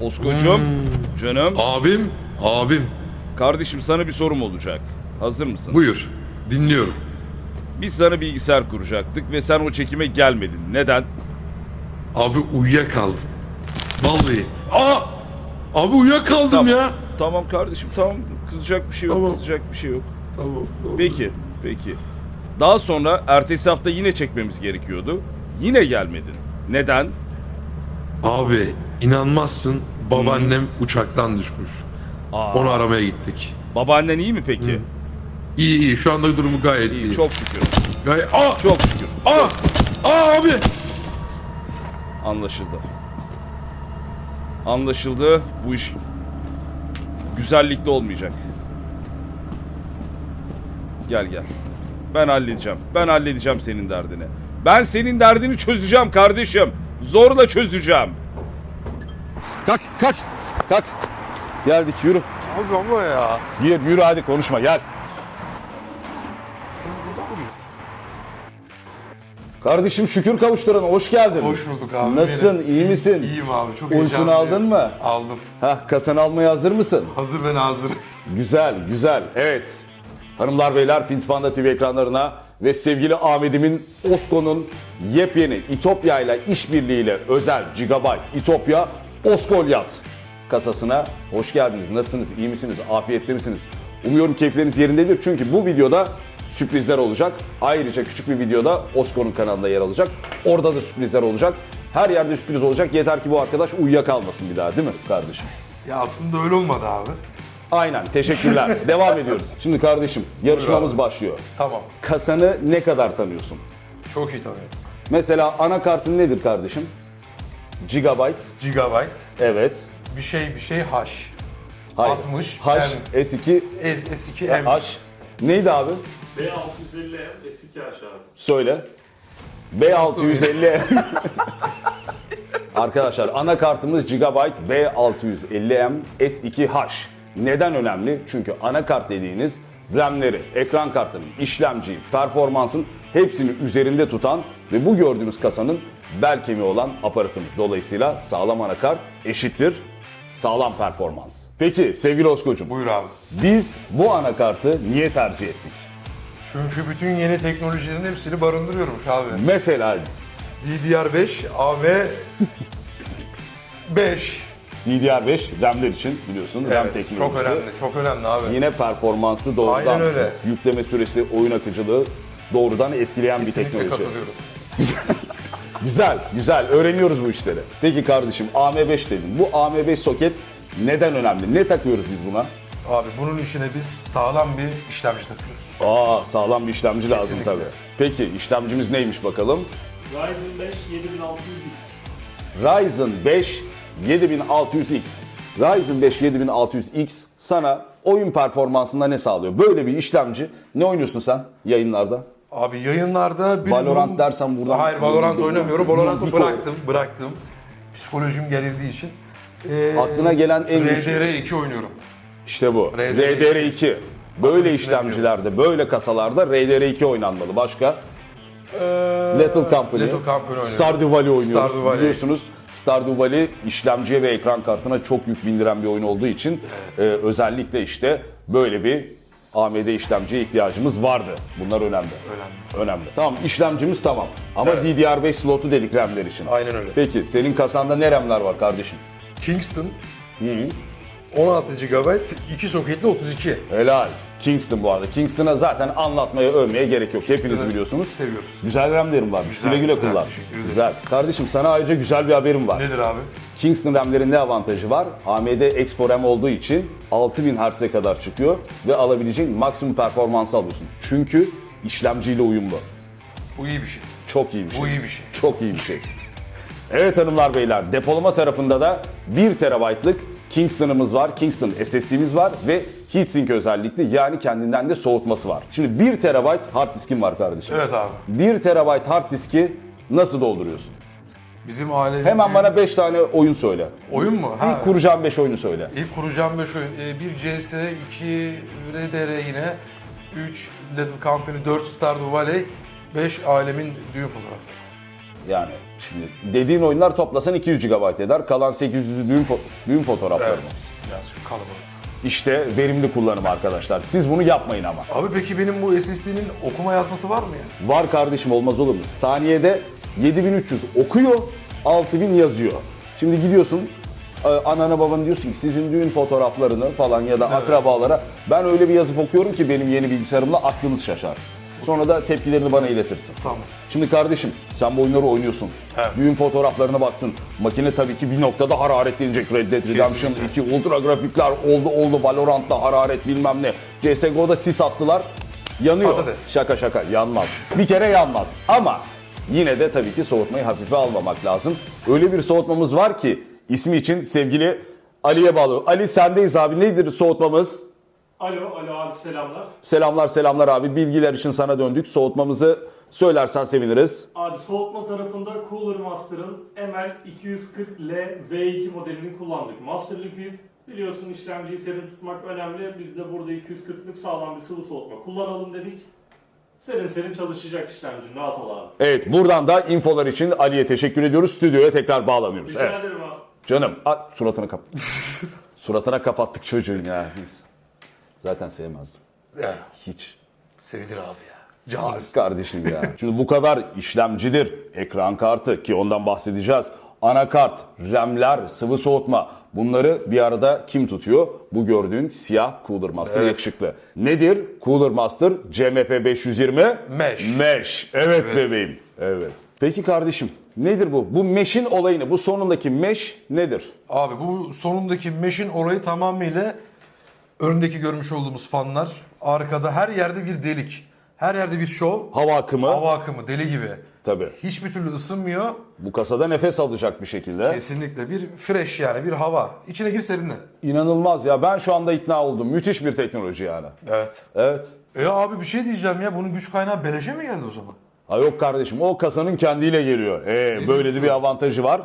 Oskocuğum, canım. Abim, abim. Kardeşim sana bir sorum olacak. Hazır mısın? Buyur. Dinliyorum. Biz sana bilgisayar kuracaktık ve sen o çekime gelmedin. Neden? Abi uyuyakaldım. Vallahi. Aa! Abi uyuyakaldım Tamam. ya. Tamam kardeşim tamam. Kızacak bir şey yok. Tamam. Kızacak bir şey yok. Tamam. Peki, peki. Daha sonra ertesi hafta yine çekmemiz gerekiyordu. Yine gelmedin. Neden? Abi inanmazsın babaannem uçaktan düşmüş. Aa, Onu aramaya gittik. babaannen iyi mi peki? İyi iyi şu anda durumu gayet iyi. İyi, çok şükür. Gayet... Aa! Çok şükür. Aa! Aa abi! Anlaşıldı. Anlaşıldı. Bu iş güzellikle olmayacak. Gel gel. Ben halledeceğim. Ben halledeceğim senin derdini. Ben senin derdini çözeceğim kardeşim. Zorla çözeceğim. Kalk kalk kalk. Geldik yürü. Abi ama ya. Gir yürü hadi konuşma gel. Kardeşim şükür kavuşturana hoş geldin. Hoş bulduk abi. Nasılsın Benim- iyi misin? İyiyim abi çok Uykunu heyecanlıyım. aldın mı? Aldım. Hah kasanı almaya hazır mısın? Hazır ve nazır. Güzel güzel evet. Hanımlar beyler Pintpanda TV ekranlarına ve sevgili Ahmet'imin Osko'nun yepyeni İtopya ile işbirliğiyle özel Gigabyte İtopya Oskolyat kasasına hoş geldiniz. Nasılsınız? iyi misiniz? Afiyette misiniz? Umuyorum keyifleriniz yerindedir çünkü bu videoda sürprizler olacak. Ayrıca küçük bir videoda Osko'nun kanalında yer alacak. Orada da sürprizler olacak. Her yerde sürpriz olacak. Yeter ki bu arkadaş uyuyakalmasın bir daha değil mi kardeşim? Ya aslında öyle olmadı abi. Aynen teşekkürler. Devam ediyoruz. Şimdi kardeşim yarışmamız başlıyor. Tamam. Kasanı ne kadar tanıyorsun? Çok iyi tanıyorum. Mesela anakartın nedir kardeşim? Gigabyte. Gigabyte. Evet. Bir şey bir şey H. Hayır. 60, H, M. S2, S, S2 M. H. Neydi abi? B650 S2 aşağı. Söyle. B650 Arkadaşlar anakartımız Gigabyte B650M S2H. Neden önemli? Çünkü anakart dediğiniz RAM'leri, ekran kartının, işlemciyi, performansın hepsini üzerinde tutan ve bu gördüğümüz kasanın bel kemiği olan aparatımız. Dolayısıyla sağlam anakart eşittir sağlam performans. Peki sevgili Osko'cum Buyur abi. biz bu anakartı niye tercih ettik? Çünkü bütün yeni teknolojilerin hepsini barındırıyormuş abi. Mesela DDR5, AM 5. DDR5 RAM'ler için biliyorsun RAM Evet, teknolojisi. çok önemli, çok önemli abi. Yine performansı doğrudan Aynen öyle. yükleme süresi, oyun akıcılığı doğrudan etkileyen bir Kesinlikle teknoloji. katılıyorum. Güzel, güzel. Öğreniyoruz bu işleri. Peki kardeşim AM5 dedin. Bu AM5 soket neden önemli? Ne takıyoruz biz buna? Abi bunun içine biz sağlam bir işlemci takıyoruz. Aa sağlam bir işlemci lazım Kesinlikle. tabii. Peki işlemcimiz neymiş bakalım? Ryzen 5 7600X. Ryzen 5 7600X. Ryzen 5 7600X sana oyun performansında ne sağlıyor? Böyle bir işlemci. Ne oynuyorsun sen yayınlarda? Abi yayınlarda... bir Valorant dersen buradan- Hayır Valorant oynamıyorum. Valorant'ı bıraktım, bıraktım. Psikolojim gerildiği için. Ee, Aklına gelen en güçlü- RDR2 oynuyorum. İşte bu. RDR2. RDR2. Böyle işlemcilerde, böyle kasalarda RDR2 oynanmalı. Başka? Little Company. Little Company oynuyorum. Stardew Valley oynuyoruz. Stardew Valley. Biliyorsunuz Stardew Valley işlemciye ve ekran kartına çok yük bindiren bir oyun olduğu için e, özellikle işte böyle bir AMD işlemciye ihtiyacımız vardı. Bunlar önemli. Önemli. Önemli. Tamam işlemcimiz tamam. Ama DDR5 slotu dedik RAM'ler için. Aynen öyle. Peki senin kasanda ne RAM'ler var kardeşim? Kingston 16 GB, 2 soketli 32. Helal. Kingston bu arada. Kingston'a zaten anlatmaya, övmeye gerek yok. Hepiniz Kingston'ı biliyorsunuz. seviyoruz. Güzel RAM'lerim varmış. Güzel, güle güle güzel. kullan. Teşekkür ederim. Güzel. Kardeşim sana ayrıca güzel bir haberim var. Nedir abi? Kingston RAM'lerin ne avantajı var? AMD Expo RAM olduğu için 6000 Hz'e kadar çıkıyor ve alabileceğin maksimum performansı alıyorsun. Çünkü işlemciyle uyumlu. Bu iyi bir şey. Çok iyi bir şey. Bu iyi bir şey. Çok iyi bir şey. Evet hanımlar beyler depolama tarafında da 1 TB'lık Kingston'ımız var. Kingston SSD'miz var ve heatsink özellikli yani kendinden de soğutması var. Şimdi 1 TB hard diskim var kardeşim. Evet abi. 1 TB hard diski nasıl dolduruyorsun? Bizim ailenin... Hemen bana 5 tane oyun söyle. Oyun mu? Ha. İlk kuracağım 5 oyunu söyle. İlk kuracağım 5 oyun. Ee, bir CS, 2 RDR yine, 3 Little Company, 4 Stardew Valley, 5 ailemin düğün fotoğrafı. Yani şimdi dediğin oyunlar toplasan 200 GB eder. Kalan 800'ü düğün, fo- düğün fotoğrafları mı? Birazcık kalabalığız. İşte verimli kullanım arkadaşlar. Siz bunu yapmayın ama. Abi peki benim bu SSD'nin okuma yazması var mı ya? Var kardeşim olmaz olur mu? Saniyede 7300 okuyor, 6000 yazıyor. Şimdi gidiyorsun e, anana babana diyorsun ki sizin düğün fotoğraflarını falan ya da akrabalara ben öyle bir yazıp okuyorum ki benim yeni bilgisayarımla aklınız şaşar. Sonra da tepkilerini bana iletirsin. Tamam. Şimdi kardeşim sen bu oyunları oynuyorsun. Evet. Düğün fotoğraflarına baktın. Makine tabii ki bir noktada hararetlenecek. Red Dead Redemption 2 ultra grafikler oldu oldu. Valorant'ta hararet bilmem ne. CSGO'da sis attılar. Yanıyor. Patates. Şaka şaka yanmaz. Bir kere yanmaz. Ama yine de tabii ki soğutmayı hafife almamak lazım. Öyle bir soğutmamız var ki ismi için sevgili Ali'ye bağlı. Ali sendeyiz abi. Nedir soğutmamız? Alo, alo abi selamlar. Selamlar selamlar abi. Bilgiler için sana döndük. Soğutmamızı söylersen seviniriz. Abi soğutma tarafında Cooler Master'ın ML240L V2 modelini kullandık. Master Liquid biliyorsun işlemciyi serin tutmak önemli. Biz de burada 240'lık sağlam bir sıvı soğutma kullanalım dedik. Serin serin çalışacak işlemci. Rahat ol abi. Evet buradan da infolar için Ali'ye teşekkür ediyoruz. Stüdyoya tekrar bağlanıyoruz. Rica Evet. ederim abi. Canım at suratını kap. suratına kapattık çocuğun ya. Biz. Zaten sevmezdim. Ya Hiç. sevilir abi ya. Candır. Kardeşim ya. Şimdi bu kadar işlemcidir, ekran kartı ki ondan bahsedeceğiz. Anakart, RAM'ler, sıvı soğutma bunları bir arada kim tutuyor? Bu gördüğün siyah Cooler Master yakışıklı. Nedir? Cooler Master CMP 520 Mesh. Mesh. Evet, Evet. bebeğim. Evet. Peki kardeşim nedir bu? Bu mesh'in olayını, bu sonundaki mesh nedir? Abi bu sonundaki mesh'in orayı tamamıyla öndeki görmüş olduğumuz fanlar. Arkada her yerde bir delik. Her yerde bir şov. Hava akımı. Hava akımı deli gibi. Tabii. Hiçbir türlü ısınmıyor. Bu kasada nefes alacak bir şekilde. Kesinlikle bir fresh yani bir hava. İçine gir serinle. İnanılmaz ya. Ben şu anda ikna oldum. Müthiş bir teknoloji yani. Evet. Evet. E abi bir şey diyeceğim ya bunun güç kaynağı beleşe mi geldi o zaman? Ha yok kardeşim o kasanın kendiyle geliyor. Ee, böyle de bir avantajı var.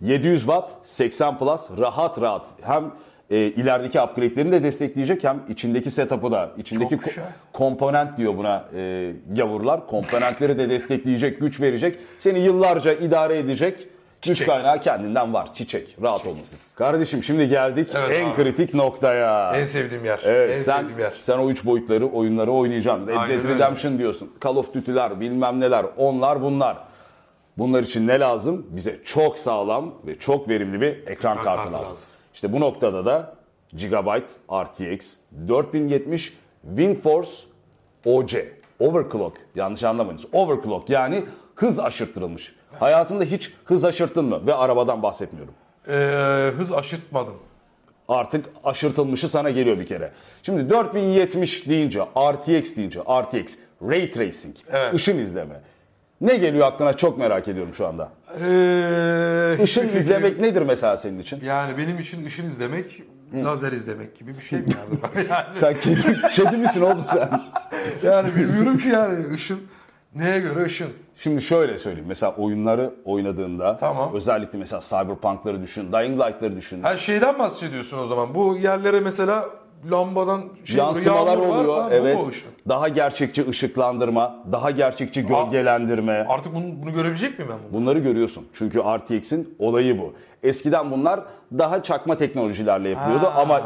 700 watt 80 plus rahat rahat hem e, ilerideki upgrade'lerini de destekleyecek hem içindeki setup'ı da içindeki ko- komponent diyor buna e, gavurlar. Komponentleri de destekleyecek, güç verecek. Seni yıllarca idare edecek. Güç Çiçek. kaynağı kendinden var. Çiçek. Rahat olmasız. Kardeşim şimdi geldik Evet en abi. kritik noktaya. En sevdiğim yer. Evet en sen sevdiğim yer. sen o üç boyutları oyunları oynayacaksın. Red Dead öyle. Redemption diyorsun. Call of Duty'ler bilmem neler onlar bunlar. Bunlar için ne lazım? Bize çok sağlam ve çok verimli bir ekran kartı kartı lazım. lazım. İşte bu noktada da Gigabyte RTX 4070 WindForce OC Overclock yanlış anlamayınız. Overclock yani hız aşırttırılmış. Hayatında hiç hız aşırttın mı? Ve arabadan bahsetmiyorum. Ee, hız aşırtmadım. Artık aşırtılmışı sana geliyor bir kere. Şimdi 4070 deyince, RTX deyince, RTX, Ray Tracing, Evet. ışın izleme. Ne geliyor aklına çok merak ediyorum şu anda. Ee, Işın hiçbir izlemek fikrim- nedir mesela senin için? Yani benim için ışın izlemek lazer izlemek gibi bir şey mi yani? yani, Sen kedi, kedi misin oğlum sen? yani bilmiyorum ki yani ışın neye göre ışın? Şimdi şöyle söyleyeyim. Mesela oyunları oynadığında Tamam. özellikle mesela Cyberpunk'ları düşün, Dying Light'ları düşün. Her şeyden bahsediyorsun o zaman. Bu yerlere mesela lambadan şey Yansımalar yağmur var, oluyor. ha, bu evet. mu? Daha gerçekçi ışıklandırma, daha gerçekçi gölgelendirme. Artık bunu, bunu görebilecek miyim ben bunu? Bunları görüyorsun. Çünkü RTX'in olayı bu. Eskiden bunlar daha çakma teknolojilerle yapılıyordu Ha. ama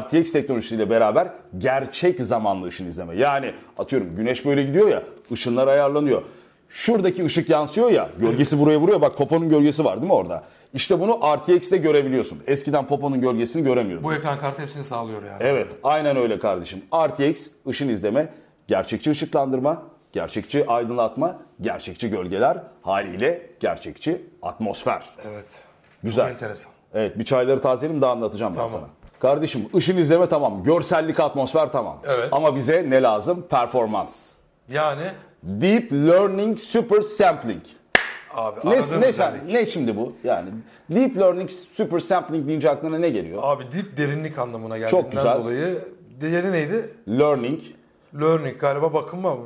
RTX teknolojisiyle beraber gerçek zamanlı ışın izleme. Yani atıyorum güneş böyle gidiyor ya ışınlar ayarlanıyor. Şuradaki ışık yansıyor ya gölgesi buraya vuruyor bak Popo'nun gölgesi var değil mi orada? İşte bunu RTX'te görebiliyorsun. Eskiden Popo'nun gölgesini göremiyordun. Bu ekran kartı hepsini sağlıyor yani. Evet, aynen öyle kardeşim. RTX ışın izleme, gerçekçi ışıklandırma, gerçekçi aydınlatma, gerçekçi gölgeler, haliyle gerçekçi atmosfer. Evet. Güzel. Çok enteresan. Evet, bir çayları tazeleyeyim daha anlatacağım ben Tamam. sana. Kardeşim ışın izleme tamam, görsellik atmosfer tamam. Evet. Ama bize ne lazım? Performans. Yani Deep Learning Super Sampling. Abi Ne, ne, özellik. ne şimdi bu? Yani Deep Learning Super Sampling deyince aklına ne geliyor? Abi dip derinlik anlamına geldiğinden Çok güzel. dolayı. Diğeri neydi? Learning, Learning galiba bakınma mı?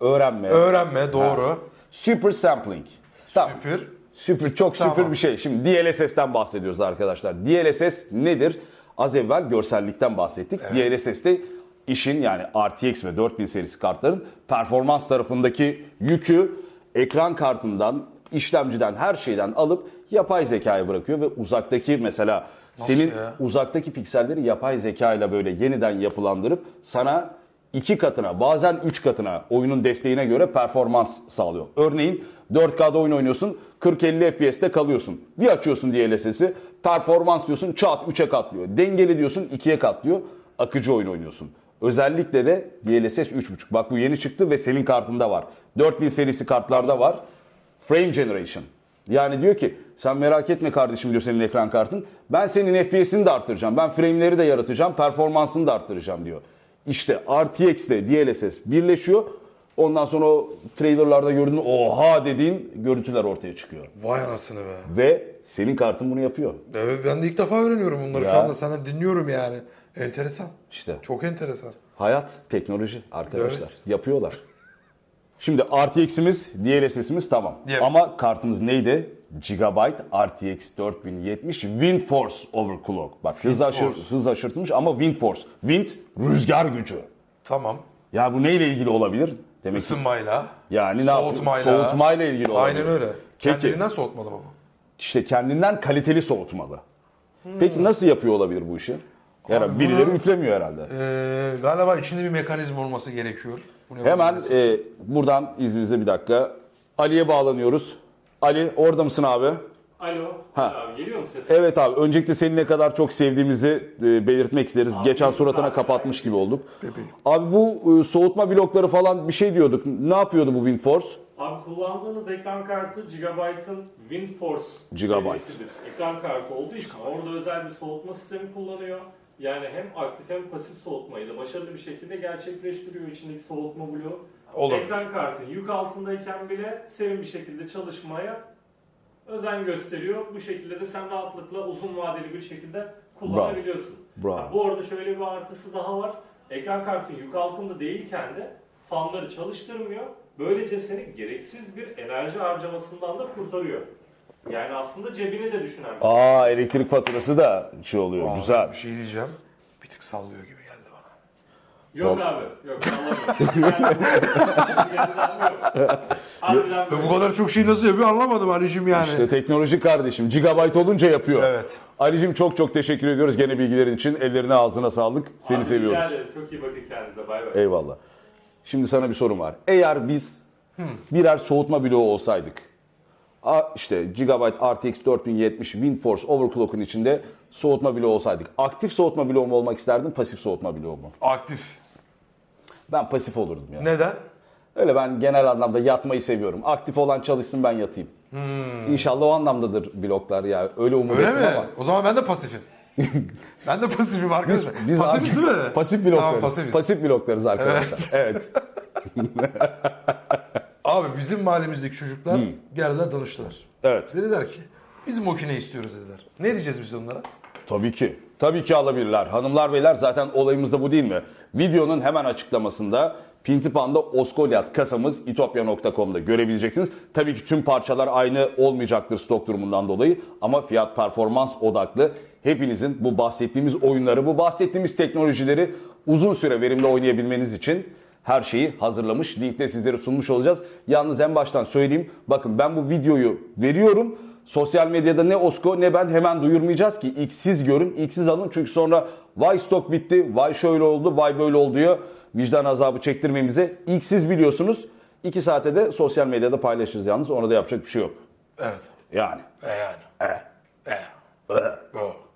Öğrenme. Öğrenme doğru. Super Sampling. Tamam. Süper. Süper çok süper Tamam. bir şey. Şimdi DLSS'ten bahsediyoruz arkadaşlar. DLSS nedir? Az evvel görsellikten bahsettik. DLSS'te işin yani RTX ve 4000 serisi kartların performans tarafındaki yükü ekran kartından işlemciden her şeyden alıp yapay zekaya bırakıyor ve uzaktaki mesela senin ya? uzaktaki pikselleri yapay zeka ile böyle yeniden yapılandırıp sana iki katına bazen üç katına oyunun desteğine göre performans sağlıyor. Örneğin 4K'da oyun oynuyorsun 40-50 FPS'te kalıyorsun. Bir açıyorsun DLSS'i performans diyorsun çat 3'e katlıyor. Dengeli diyorsun 2'ye katlıyor. Akıcı oyun oynuyorsun. Özellikle de DLSS 3.5. Bak bu yeni çıktı ve senin kartında var. 4000 serisi kartlarda var. Frame Generation. Yani diyor ki sen merak etme kardeşim diyor senin ekran kartın. Ben senin FPS'ini de arttıracağım. Ben frame'leri de yaratacağım. Performansını da arttıracağım diyor. İşte RTX ile DLSS birleşiyor. Ondan sonra o trailerlarda gördüğün oha dediğin görüntüler ortaya çıkıyor. Vay anasını be. Ve senin kartın bunu yapıyor. Evet, ben de ilk defa öğreniyorum bunları Ya. şu anda senden dinliyorum yani. Enteresan. İşte. Çok enteresan. Hayat, teknoloji arkadaşlar. Evet. Yapıyorlar. Şimdi RTX'imiz, DLSS'imiz tamam. Evet. Ama kartımız neydi? Gigabyte RTX 4070 WindForce Overclock. Bak hız, aşır, hız aşırtılmış ama WindForce. Wind rüzgar gücü. Tamam. Ya bu neyle ilgili olabilir? Demek ki Isınmayla. yani ne yapıyor? soğutmayla. Soğutmayla ilgili olabilir. Aynen öyle. Peki Kendinden soğutmalı baba. İşte kendinden kaliteli soğutmalı. Peki nasıl yapıyor olabilir bu işi? Yani Abi birileri bunu- üflemiyor herhalde. Ee, galiba içinde bir mekanizma olması gerekiyor. Bunu Hemen yapabilmesi için. e, buradan izninizle bir dakika. Ali'ye bağlanıyoruz. Ali orada mısın abi? Alo. Ha. Abi geliyor mu ses? Evet abi. Öncelikle seni ne kadar çok sevdiğimizi e, belirtmek isteriz. Abi, Geçen abi. suratına kapatmış gibi olduk. Abi bu e, soğutma blokları falan bir şey diyorduk. Ne yapıyordu bu WindForce? Abi kullandığınız ekran kartı Gigabyte'ın WindForce Gigabyte. serisidir. Ekran kartı olduğu için orada özel bir soğutma sistemi kullanıyor. Yani hem aktif hem pasif soğutmayı da başarılı bir şekilde gerçekleştiriyor içindeki soğutma bloğu. Olabilir. Ekran kartın yük altındayken bile serin bir şekilde çalışmaya özen gösteriyor. Bu şekilde de sen rahatlıkla uzun vadeli bir şekilde kullanabiliyorsun. Bravo. Ha, bu arada şöyle bir artısı daha var. Ekran kartın yük altında değilken de fanları çalıştırmıyor. Böylece seni gereksiz bir enerji harcamasından da kurtarıyor. Yani aslında cebini de düşünen bir Aa elektrik faturası da şey oluyor. Abi, Güzel. Bir şey diyeceğim. Bir tık sallıyor gibi geldi bana. Yok abi. Yok anlamıyorum. Yani, Harbiden bu kadar çok şey nasıl yapıyor anlamadım Ali'cim yani. İşte teknoloji kardeşim. Gigabyte olunca yapıyor. Evet. Ali'cim çok çok teşekkür ediyoruz gene bilgilerin için. Ellerine ağzına sağlık. Seni Abi, seviyoruz. Rica ederim. Çok iyi bakın kendinize. Bay bay. Eyvallah. Şimdi sana bir sorum var. Eğer biz birer soğutma bloğu olsaydık, a- işte Gigabyte RTX 4070 WindForce Overclock'un içinde soğutma bloğu olsaydık, aktif soğutma bloğu mu olmak isterdin, pasif soğutma bloğu mu? Aktif. Ben pasif olurdum ya. Neden? Öyle ben genel anlamda yatmayı seviyorum. Aktif olan çalışsın ben yatayım. İnşallah o anlamdadır bloklar ya. Öyle umut Öyle mi? ama. O zaman ben de pasifim. ben de pasifim arkadaşlar. Biz Pasifiz aktif- değil mi? Pasif bloklarız. Tamam pasifiz. pasif bloklarız arkadaşlar. Evet. Abi bizim mahallemizdeki çocuklar geldiler danıştılar. Evet. Dediler ki biz makine istiyoruz dediler. Ne diyeceğiz biz onlara? Tabii ki. Tabii ki alabilirler. Hanımlar beyler zaten olayımız da bu değil mi? Videonun hemen açıklamasında Pintipan'da Oskolyat kasamız itopya.com'da görebileceksiniz. Tabii ki tüm parçalar aynı olmayacaktır stok durumundan dolayı ama fiyat performans odaklı. Hepinizin bu bahsettiğimiz oyunları, bu bahsettiğimiz teknolojileri uzun süre verimli oynayabilmeniz için her şeyi hazırlamış. Linkte sizlere sunmuş olacağız. Yalnız en baştan söyleyeyim. Bakın ben bu videoyu veriyorum. Sosyal medyada ne Osko ne ben hemen duyurmayacağız ki ilk siz görün, ilk siz alın. Çünkü sonra vay stok bitti, vay şöyle oldu, vay böyle oldu diyor. Vicdan azabı çektirmemize ilk siz biliyorsunuz. İki saate de sosyal medyada paylaşırız yalnız. Ona da yapacak bir şey yok. Evet. Yani. E yani. E. E. O.